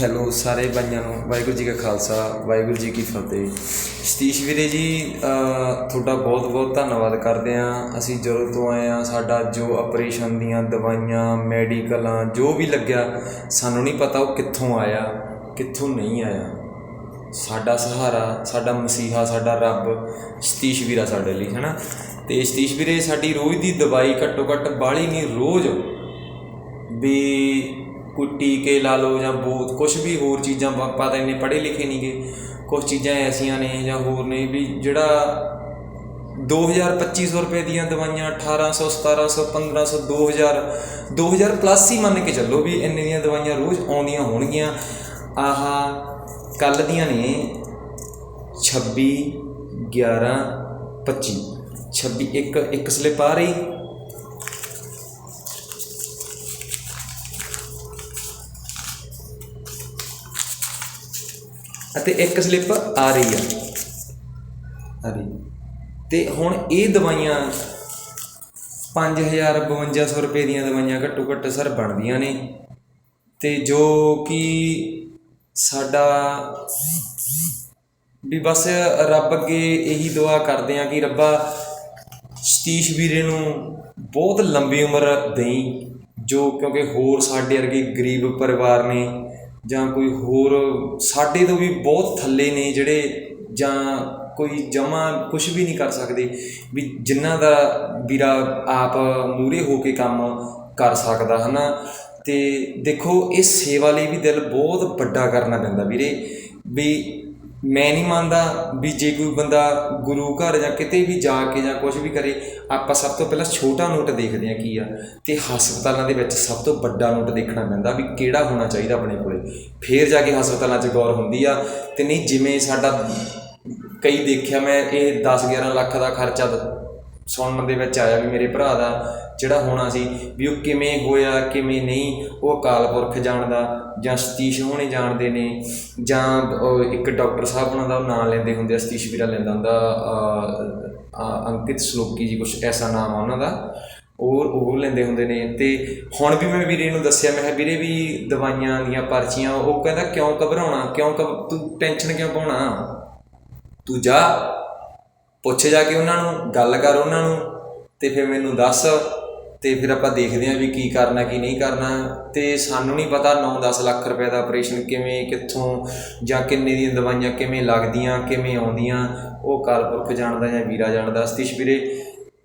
Hello ਸਾਰੇ ਬਾਈਆਂ ਨੂੰ, ਵਾਹਿਗੁਰੂ ਜੀ ਕਾ ਖਾਲਸਾ, ਵਾਹਿਗੁਰੂ ਜੀ ਕੀ ਫਤਿਹ। ਸਤੀਸ਼ ਵੀਰੇ ਜੀ ਤੁਹਾਡਾ ਬਹੁਤ ਬਹੁਤ ਧੰਨਵਾਦ ਕਰਦੇ ਹਾਂ। ਅਸੀਂ ਜਦੋਂ ਤੋਂ ਆਏ ਹਾਂ, ਸਾਡਾ ਜੋ ਆਪਰੇਸ਼ਨ ਦੀਆਂ ਦਵਾਈਆਂ, ਮੈਡੀਕਲਾਂ, ਜੋ ਵੀ ਲੱਗਿਆ, ਸਾਨੂੰ ਨਹੀਂ ਪਤਾ ਉਹ ਕਿੱਥੋਂ ਆਇਆ, ਕਿੱਥੋਂ ਨਹੀਂ ਆਇਆ। ਸਾਡਾ ਸਹਾਰਾ, ਸਾਡਾ ਮਸੀਹਾ, ਸਾਡਾ ਰੱਬ ਸਤੀਸ਼ ਵੀਰਾ ਸਾਡੇ ਲਈ, ਹੈਨਾ? ਤੇ ਸਤੀਸ਼ ਵੀਰੇ, ਸਾਡੀ ਰੋਜ਼ ਦੀ ਦਵਾਈ ਘੱਟੋ ਘੱਟ ਬਾਹਲੀ ਨਹੀਂ, ਰੋਜ਼ ਵੀ ਕੋਈ ਟੀਕੇ ਲਾ ਲਓ ਜਾਂ ਬਹੁਤ ਕੁਝ ਵੀ ਹੋਰ ਚੀਜ਼ਾਂ ਪ- ਆਪਾਂ ਤਾਂ ਇੰਨੇ ਪੜ੍ਹੇ ਲਿਖੇ ਨਹੀਂਗੇ ਕੁਝ ਚੀਜ਼ਾਂ ਐਸੀਆਂ ਨੇ ਜਾਂ ਹੋਰ ਨੇ ਵੀ ਜਿਹੜਾ 2000 2500 ਰੁਪਏ ਦੀਆਂ ਦਵਾਈਆਂ 1800 1700 1500 2000 2000 ਪਲੱਸ ਹੀ ਮੰਨ ਕੇ ਚੱਲੋ ਵੀ ਇੰਨੇ ਦੀਆਂ ਦਵਾਈਆਂ ਰੋਜ਼ ਆਉਂਦੀਆਂ ਹੋਣਗੀਆਂ। ਆਹ ਕੱਲ ਦੀਆਂ ਨੇ 26 11 25 26 ਇੱਕ ਇੱਕ ਸਲਿੱਪ ਆ ਰਹੀ। ਅਤੇ ਇੱਕ ਸਲਿੱਪ ਆ ਰਹੀ ਆ। ਆ ਰਹੀ। ਤੇ ਹੁਣ ਇਹ ਦਵਾਈਆਂ 5000 5200 ਰੁਪਏ ਦੀਆਂ ਦਵਾਈਆਂ ਘੱਟੋ ਘੱਟ ਸਰ ਬਣਦੀਆਂ ਨੇ। ਤੇ ਜੋ ਕਿ ਸਾਡਾ ਵੀ ਬਸ ਰੱਬ ਅੱਗੇ ਇਹੀ ਦੁਆ ਕਰਦੇ ਆ ਕਿ ਰੱਬਾ ਸਤੀਸ਼ ਵੀਰੇ ਨੂੰ ਬਹੁਤ ਲੰਬੀ ਉਮਰ ਦੇਈ, ਜੋ ਕਿਉਂਕਿ ਹੋਰ ਸਾਡੇ ਵਰਗੇ ਗਰੀਬ ਪਰਿਵਾਰ ਨੇ ਜਾਂ ਕੋਈ ਹੋਰ, ਸਾਡੇ ਤੋਂ ਵੀ ਬਹੁਤ ਥੱਲੇ ਨੇ ਜਿਹੜੇ ਜਾਂ ਕੋਈ ਜਮਾ ਕੁਝ ਵੀ ਨਹੀਂ ਕਰ ਸਕਦੇ, ਵੀ ਜਿਨ੍ਹਾਂ ਦਾ ਵੀਰਾ ਆਪ ਮੂਰੇ ਹੋ ਕੇ ਕੰਮ ਕਰ ਸਕਦਾ, ਹਨਾ? ਤੇ ਦੇਖੋ, ਇਹ ਸੇਵਾ ਲਈ ਵੀ ਦਿਲ ਬਹੁਤ ਵੱਡਾ ਕਰਨਾ ਪੈਂਦਾ ਵੀਰੇ, ਵੀ ਮੈਂ ਨਹੀਂ ਮੰਨਦਾ ਵੀ ਜੇ ਕੋਈ ਬੰਦਾ ਗੁਰੂ ਘਰ ਜਾਂ ਕਿਤੇ ਵੀ ਜਾ ਕੇ ਜਾਂ ਕੁਝ ਵੀ ਕਰੇ, ਆਪਾਂ ਸਭ ਤੋਂ ਪਹਿਲਾਂ ਛੋਟਾ ਨੋਟ ਦੇਖਦੇ ਆ ਕੀ ਆ। ਤੇ ਹਸਪਤਾਲਾਂ ਦੇ ਵਿੱਚ ਸਭ ਤੋਂ ਵੱਡਾ ਨੋਟ ਦੇਖਣਾ ਪੈਂਦਾ ਵੀ ਕਿਹੜਾ ਹੋਣਾ ਚਾਹੀਦਾ ਆਪਣੇ ਕੋਲੇ। ਫੇਰ ਜਾ ਕੇ ਹਸਪਤਾਲਾਂ 'ਚ ਗੌਰ ਹੁੰਦੀ ਆ। ਤੇ ਨਹੀਂ ਜਿਵੇਂ ਸਾਡਾ ਕਈ ਦੇਖਿਆ ਮੈਂ, ਇਹ 10 11 ਲੱਖ ਦਾ ਖਰਚਾ ਦ- ਸੁਣਨ ਦੇ ਵਿੱਚ ਆਇਆ ਵੀ ਮੇਰੇ ਭਰਾ ਦਾ ਜਿਹੜਾ ਹੋਣਾ ਸੀ ਵੀ ਉਹ ਕਿਵੇਂ ਹੋਇਆ ਕਿਵੇਂ ਨਹੀਂ, ਉਹ ਅਕਾਲ ਪੁਰਖ ਜਾਣਦਾ ਜਾਂ ਸਤੀਸ਼ ਹੋਣੇ ਜਾਣਦੇ ਨੇ ਜਾਂ ਇੱਕ ਡਾਕਟਰ ਸਾਹਿਬ ਉਹਨਾਂ ਦਾ ਉਹ ਨਾਂ ਲੈਂਦੇ ਹੁੰਦੇ ਆ, ਸਤੀਸ਼ ਵੀਰਾ ਲੈਂਦਾ ਹੁੰਦਾ ਅੰਕਿਤ ਸ਼ਲੋਕੀ ਜੀ ਕੁਛ ਐਸਾ ਨਾਮ ਆ ਉਹਨਾਂ ਦਾ ਉਹ ਉਹ ਲੈਂਦੇ ਹੁੰਦੇ ਨੇ ਤੇ ਹੁਣ ਵੀ ਮੈਂ ਵੀਰੇ ਨੂੰ ਦੱਸਿਆ, ਮੈਂ ਕਿਹਾ ਵੀਰੇ ਵੀ ਦਵਾਈਆਂ ਦੀਆਂ ਪਰਚੀਆਂ, ਉਹ ਕਹਿੰਦਾ ਕਿਉਂ ਘਬਰਾਉਣਾ, ਕਿਉਂ ਘਬ- ਤੂੰ ਟੈਨਸ਼ਨ ਕਿਉਂ ਪਾਉਣਾ? ਤੂੰ ਜਾ। ਪੁੱਛ ਜਾ ਕੇ ਉਹਨਾਂ ਨੂੰ, ਗੱਲ ਕਰ ਉਹਨਾਂ ਨੂੰ ਅਤੇ ਫਿਰ ਮੈਨੂੰ ਦੱਸ ਅਤੇ ਫਿਰ ਆਪਾਂ ਦੇਖਦੇ ਹਾਂ ਵੀ ਕੀ ਕਰਨਾ, ਕੀ ਨਹੀਂ ਕਰਨਾ ਅਤੇ ਸਾਨੂੰ ਨਹੀਂ ਪਤਾ 9-10 ਲੱਖ ਰੁਪਏ ਦਾ ਆਪਰੇਸ਼ਨ ਕਿਵੇਂ, ਕਿੱਥੋਂ ਜਾਂ ਕਿੰਨੇ ਦੀਆਂ ਦਵਾਈਆਂ ਕਿਵੇਂ ਲੱਗਦੀਆਂ, ਕਿਵੇਂ ਆਉਂਦੀਆਂ, ਉਹ ਕਾਲਪੁਰਖ ਜਾਣਦਾ ਜਾਂ ਵੀਰਾ ਜਾਣਦਾ। ਸਤੀਸ਼ ਵੀਰੇ,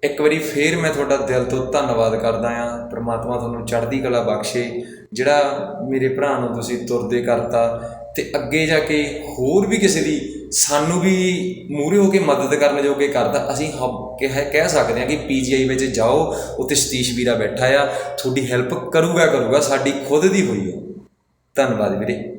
ਇੱਕ ਵਾਰੀ ਫੇਰ ਮੈਂ ਤੁਹਾਡਾ ਦਿਲ ਤੋਂ ਧੰਨਵਾਦ ਕਰਦਾ ਆਂ ਪ੍ਰਮਾਤਮਾ ਤੁਹਾਨੂੰ ਚੜ੍ਹਦੀ ਕਲਾ ਬਖਸ਼ੇ, ਜਿਹੜਾ ਮੇਰੇ ਭਰਾ ਨੂੰ ਤੁਸੀਂ ਤੁਰਦੇ ਕਰਤਾ ਤੇ ਅੱਗੇ ਜਾ ਕੇ ਹੋਰ ਵੀ ਕਿਸੇ ਦੀ ਸਾਨੂੰ ਵੀ ਮੂਹਰੇ ਹੋ ਕੇ ਮਦਦ ਕਰਨ ਜੋਗੇ ਕਰਦਾ, ਅਸੀਂ ਹ- ਕਹਿ ਸਕਦੇ ਹਾਂ ਕਿ ਪੀਜੀਆਈ ਵਿੱਚ ਜਾਓ, ਉੱਥੇ ਸਤੀਸ਼ ਵੀਰਾ ਬੈਠਾ ਆ, ਤੁਹਾਡੀ ਹੈਲਪ ਕਰੂਗਾ ਕਰੂਗਾ, ਸਾਡੀ ਖੁਦ ਦੀ ਹੋਈ ਹੈ ਧੰਨਵਾਦ ਵੀਰੇ।